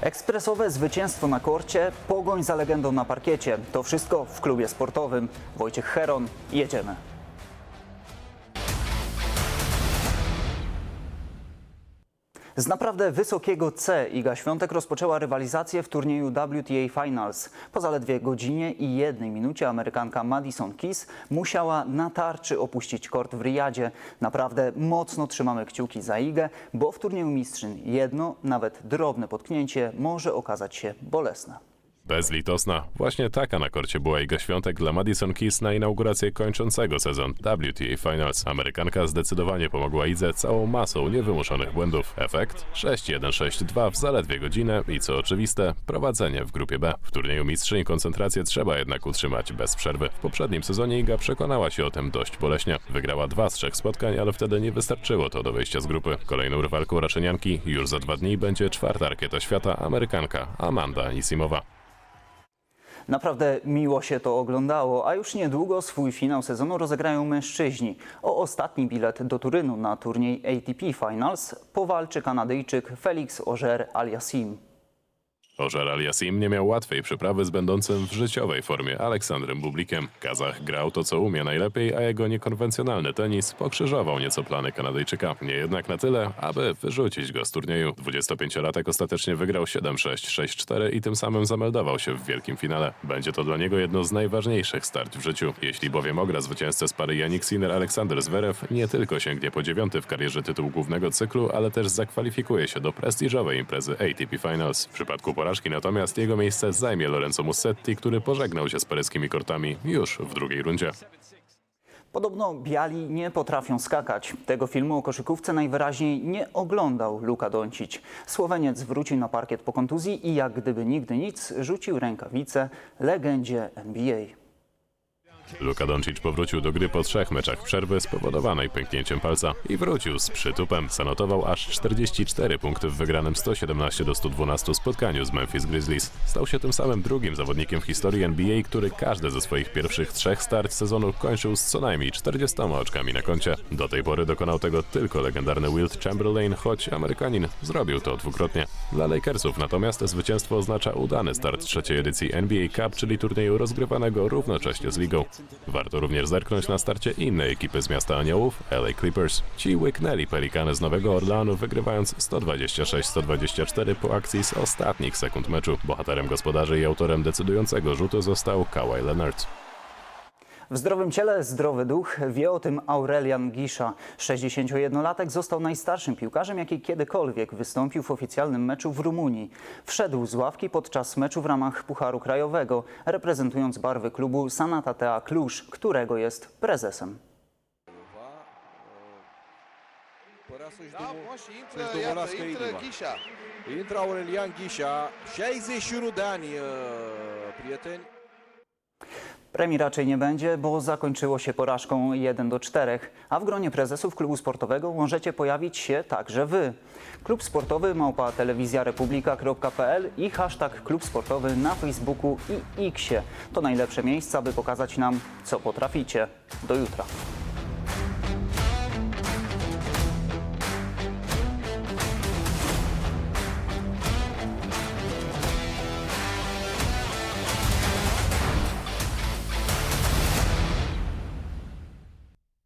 Ekspresowe zwycięstwo na korcie, pogoń za legendą na parkiecie. To wszystko w klubie sportowym. Wojciech Heron, jedziemy. Z naprawdę wysokiego C Iga Świątek rozpoczęła rywalizację w turnieju WTA Finals. Po zaledwie godzinie i jednej minucie Amerykanka Madison Keys musiała na tarczy opuścić kort w Riyadzie. Naprawdę mocno trzymamy kciuki za Igę, bo w turnieju mistrzyn jedno, nawet drobne potknięcie może okazać się bolesne. Bezlitosna. Właśnie taka na korcie była Iga Świątek dla Madison Keys na inaugurację kończącego sezon WTA Finals. Amerykanka zdecydowanie pomogła Idze całą masą niewymuszonych błędów. Efekt? 6-1-6-2 w zaledwie godzinę i co oczywiste, prowadzenie w grupie B. W turnieju mistrzyń koncentrację trzeba jednak utrzymać bez przerwy. W poprzednim sezonie Iga przekonała się o tym dość boleśnie. Wygrała dwa z trzech spotkań, ale wtedy nie wystarczyło to do wyjścia z grupy. Kolejną rywalką Raszynianki już za dwa dni będzie czwarta rakieta świata, Amerykanka Amanda Isimowa. Naprawdę miło się to oglądało, a już niedługo swój finał sezonu rozegrają mężczyźni. O ostatni bilet do Turynu na turniej ATP Finals powalczy Kanadyjczyk Felix Auger-Aliassime. Ożar Aliasim nie miał łatwej przeprawy z będącym w życiowej formie Aleksandrem Bublikiem. Kazach grał to, co umie najlepiej, a jego niekonwencjonalny tenis pokrzyżował nieco plany Kanadyjczyka. Nie jednak na tyle, aby wyrzucić go z turnieju. 25-latek ostatecznie wygrał 7-6, 6-4 i tym samym zameldował się w wielkim finale. Będzie to dla niego jedno z najważniejszych start w życiu. Jeśli bowiem ogra zwycięzcę z pary Janik Sinner-Aleksander Zverev, nie tylko sięgnie po dziewiąty w karierze tytuł głównego cyklu, ale też zakwalifikuje się do prestiżowej imprezy ATP Finals. W przypadku porażki natomiast jego miejsce zajmie Lorenzo Musetti, który pożegnał się z paryskimi kortami już w drugiej rundzie. Podobno biali nie potrafią skakać. Tego filmu o koszykówce najwyraźniej nie oglądał Luka Doncic. Słoweniec wrócił na parkiet po kontuzji i jak gdyby nigdy nic rzucił rękawice legendzie NBA. Luka Doncic powrócił do gry po trzech meczach przerwy spowodowanej pęknięciem palca i wrócił z przytupem. Zanotował aż 44 punkty w wygranym 117 do 112 spotkaniu z Memphis Grizzlies. Stał się tym samym drugim zawodnikiem w historii NBA, który każdy ze swoich pierwszych trzech start sezonu kończył z co najmniej 40 oczkami na koncie. Do tej pory dokonał tego tylko legendarny Wilt Chamberlain, choć Amerykanin zrobił to dwukrotnie. Dla Lakersów natomiast zwycięstwo oznacza udany start trzeciej edycji NBA Cup, czyli turnieju rozgrywanego równocześnie z ligą. Warto również zerknąć na starcie innej ekipy z miasta Aniołów, LA Clippers. Ci łyknęli Pelikany z Nowego Orleanu, wygrywając 126-124 po akcji z ostatnich sekund meczu. Bohaterem gospodarzy i autorem decydującego rzutu został Kawhi Leonard. W zdrowym ciele zdrowy duch wie o tym Aurelian Gisza. 61-latek został najstarszym piłkarzem, jaki kiedykolwiek wystąpił w oficjalnym meczu w Rumunii. Wszedł z ławki podczas meczu w ramach Pucharu Krajowego, reprezentując barwy klubu Sanatatea Cluj, którego jest prezesem. Părea să-și iată, domolească intră. Intră Aurelian Ghișa, 61 de ani. Premii raczej nie będzie, bo zakończyło się porażką 1 do 4, a w gronie prezesów klubu sportowego możecie pojawić się także wy. Klub sportowy małpa telewizjarepublika.pl i hashtag klub sportowy na Facebooku i Xie. To najlepsze miejsca, by pokazać nam, co potraficie. Do jutra.